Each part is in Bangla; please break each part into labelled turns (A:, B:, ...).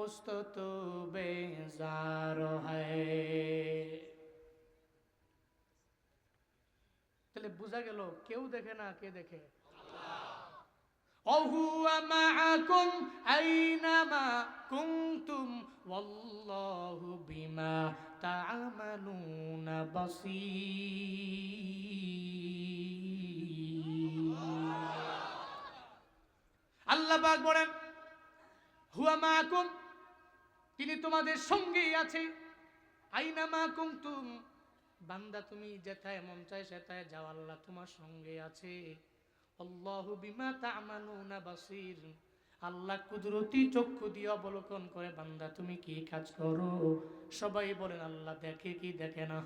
A: उस्त तो बेजार है তাহলে বোঝা গেল কেউ দেখে না কে দেখে وهو معكم أينما كنتم والله بما تعملون بصير আল্লাহ পাক বলেন হুয়া মাকুম তিনি তোমাদের সঙ্গেই আছে। আইনা মা কুমতুম বান্দা, তুমি যেথায় মন চায় সেথায় যাও, আল্লাহ তোমার সঙ্গে আছে। আল্লাহু বিমা তা'মালুনা বাসির। আল্লাহ কুদরতি চক্ষু দিয়ে অবলোকন করে, বান্দা, তুমি কি কাজ করো? সবাই বলেন, আল্লাহ দেখে কি দেখে না?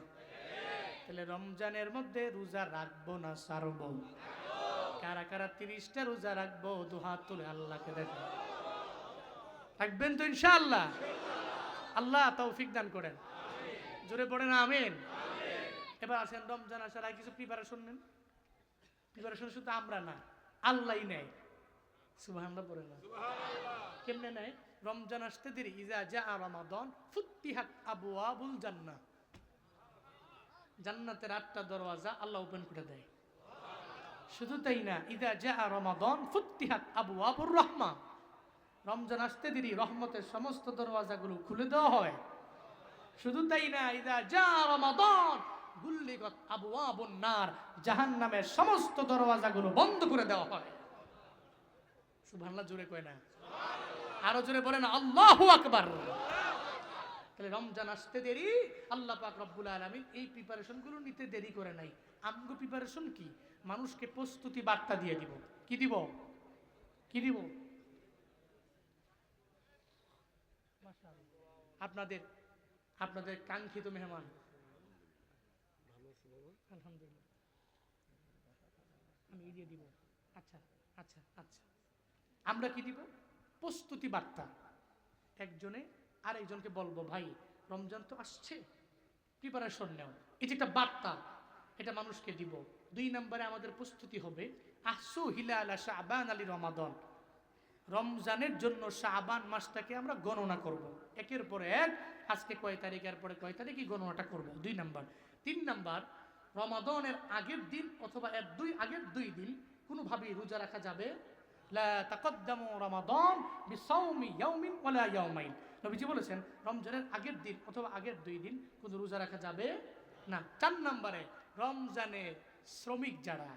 A: তাহলে রমজানের মধ্যে রোজা রাখব না, সারবো? কারা কারা তিরিশটা রোজা রাখব দু হাত তুলে আল্লাহকে দেখো। রাখবেন তো ইনশাআল্লাহ? আল্লাহ তৌফিক দান করেন। জোরে পড়েন আমিন। এবার আসেন রমজান আসার আগে কিছু প্রিপারেশন নেন। প্রিপারেশন শুধু আমরা না আল্লাহই নেয়। পড়ে না। কেমনে নেয়? রমজান আসতে দেরি। ইজা জা রমাদন ফুত্তিহাত আবওয়াবুল জান্নাহ। জান্নাতের আটটা দরওয়াজা আল্লাহ ওপেন করে দেয়। শুধু তাই না ইদা জা রমাদন ফুত্তিহাত আবওয়াবুর রহমা রমজান আসতে দেরি, রহমতের সমস্ত দরওয়াজাগুলো খুলে দেওয়া হয়। শুধু তাই না, ইদা যা রমাদান, গুল্লিগত আবওয়াবুন নার, জাহান্নামের সমস্ত দরওয়াজাগুলো বন্ধ করে দেওয়া হয়। সুবহানাল্লাহ, জোরে কয় না। আরও জোরে বলেন, আল্লাহু আকবার। তাহলে রমজান আসতে দেরি, আল্লাহ পাক রব্বুল আলামিন এই প্রিপারেশনগুলো নিতে দেরি করে নাই। আমগো প্রিপারেশন কি? মানুষকে প্রস্তুতি বার্তা দিয়ে দিব। কি দিব? কি দিব? আপনাদের আপনাদের কাঙ্ক্ষিত মেহমান। আমি দিয়ে দিব। আচ্ছা আচ্ছা আচ্ছা। আমরা কি দিব? প্রস্তুতি বার্তা। একজনে আরেকজনকে বলব, ভাই, রমজান তো আসছে প্রিপারেশন নেও। যে একটা বার্তা, এটা মানুষকে দিব। দুই নম্বরে আমাদের প্রস্তুতি হবে আসু হিলাল শাহবান আলী রমাদন। রমজানের জন্য শাহবান মাসটাকে আমরা গণনা করব। একের পরে এক, আজকে কয় তারিখের পরে কয় তারিখে গণনাটা করব? দুই নাম্বার। তিন নাম্বার, রমাদনের আগের দিন অথবা এর দুই, আগের দুই দিন কোনোভাবেই রোজা রাখা যাবে? নবীজি বলেছেন, রমজানের আগের দিন অথবা আগের দুই দিন কোনো রোজা রাখা যাবে না। চার নম্বরে রমজানে শ্রমিক যারা,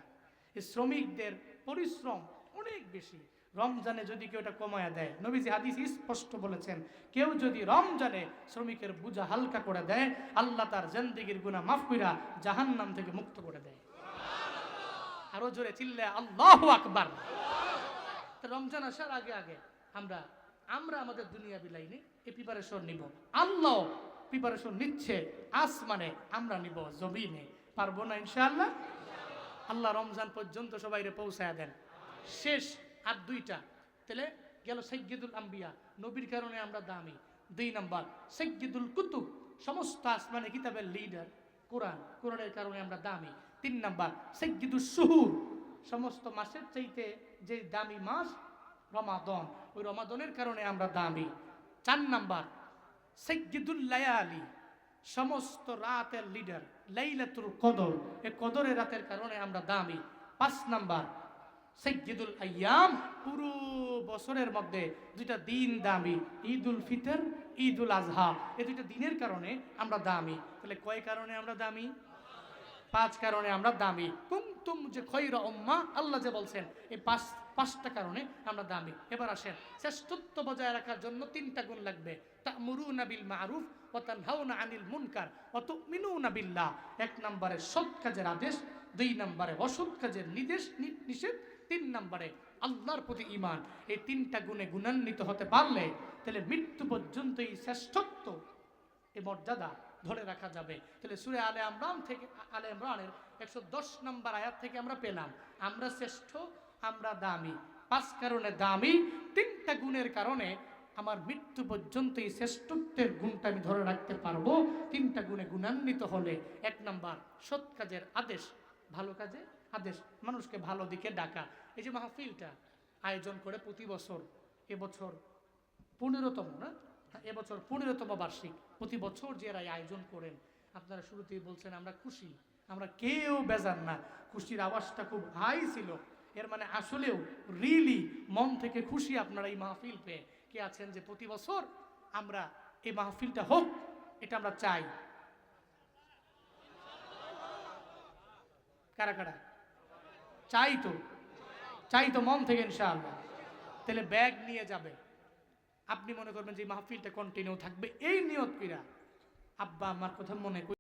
A: এই শ্রমিকদের পরিশ্রম অনেক বেশি। রমজানে যদি কেউ এটা কমায়া দেয়, নবীজি হাদিস স্পষ্ট বলেছেন, কেউ যদি রমজানে শ্রমিকের বোঝা হালকা করে দেয়, আল্লাহ তার জেন্দিগির গুণা মাফ কইরা জাহান্নাম থেকে মুক্ত করে দেয়। আরও জোরে চিল্লে, আল্লাহ আকবার। রমজান আসার আগে আগে আমরা আমরা আমাদের দুনিয়া বিলাইনে এই প্রিপারেশন নিব। আল্লাহ প্রিপারেশন নিচ্ছে, আসমানে আমরা নিব জমিনে। পারব না ইনশাআল্লাহ? আল্লাহ রমজান পর্যন্ত সবাইরে পৌঁছায় দেন। শেষ আর দুইটা। তাহলে গেল সৈয়দুল আম্বিয়া, নবীর কারণে আমরা দামি। দুই নাম্বার সৈয়দুল কুতুব, সমস্ত আসমানে কিতাবের লিডার কোরআন, কোরআনের কারণে আমরা দামি। তিন নাম্বার সৈয়দুল সুহুর, সমস্ত মাসের চাইতে যে দামি মাস, রমাদন। ওই রমাদনের কারণে আমরা দামি। চার নাম্বার সৈয়দুল লায়ালি, সমস্ত রাতের লিডার লাইলাতুল কদর। এই কদরের রাতের কারণে আমরা দামি। পাঁচ নাম্বার সৈয়দুল আয়াম পুরো বছরের মধ্যে দুইটা দিন দামি, ঈদুল ফিতর, ঈদুল আজহা। এই দুইটা দিনের কারণে আমরা দামি। তাহলে কয় কারণে আমরা দামি? পাঁচ কারণে আমরা দামি। কুমতুম যে খৈরা উম্মা, আল্লাহ যে বলছেন, এই পাঁচ, পাঁচটা কারণে আমরা দামি। এবার আসেন, শ্রেষ্ঠত্ব বজায় রাখার জন্য তিনটা গুণ লাগবে। তা'মুরুনা বিল মারুফ ওয়া তানহাউনা আনিল মুনকার ওয়া তু'মিনুনা বিল্লাহ। এক নম্বরে সৎ কাজের আদেশ, দুই নম্বরে অসৎ কাজের নির্দেশ নি- নিষেধ তিন নম্বরে আল্লাহর প্রতি ঈমান। এই তিনটা গুণে গুণান্বিত হতে পারলে তাহলে মৃত্যু পর্যন্ত এই শ্রেষ্ঠত্ব এই মর্যাদা ধরে রাখা যাবে। তাহলে সুরে আলে আমরান থেকে, আলে ইমরানের একশো দশ নম্বর আয়াত থেকে আমরা পেলাম, আমরা শ্রেষ্ঠ, আমরা দামি। পাঁচ কারণে দামি, তিনটা গুণের কারণে আমার মৃত্যু পর্যন্ত এই শ্রেষ্ঠত্বের গুণটা আমি ধরে রাখতে পারব। তিনটা গুণে গুণান্বিত হলে এক নাম্বার সৎ কাজের আদেশ ভালো কাজে আদেশ মানুষকে ভালো দিকে ডাকা। এই যে মাহফিলটা আয়োজন করে প্রতি বছর, এবছর পনেরোতম না? এবছর পনেরোতম বার্ষিক। প্রতি বছর যে এরা আয়োজন করেন, আপনারা শুরুতেই বলছেন, আমরা খুশি। আমরা কেউ বেজান না। খুশির আওয়াজটা খুব হাই ছিল। এর মানে আসলেও রিলি মন থেকে খুশি আপনারা এই মাহফিল পেয়ে। কে আছেন যে প্রতি বছর আমরা এই মাহফিলটা হোক, এটা আমরা চাই। কারা কারা? চাই তো। চাই তো মন থেকে ইনশাআল্লাহ। তাহলে ব্যাগ নিয়ে যাবে। আপনি মনে করবেন যে মাহফিলটা কন্টিনিউ থাকবে। এই নিয়ত কইরা আব্বা আমার কথা মনে করি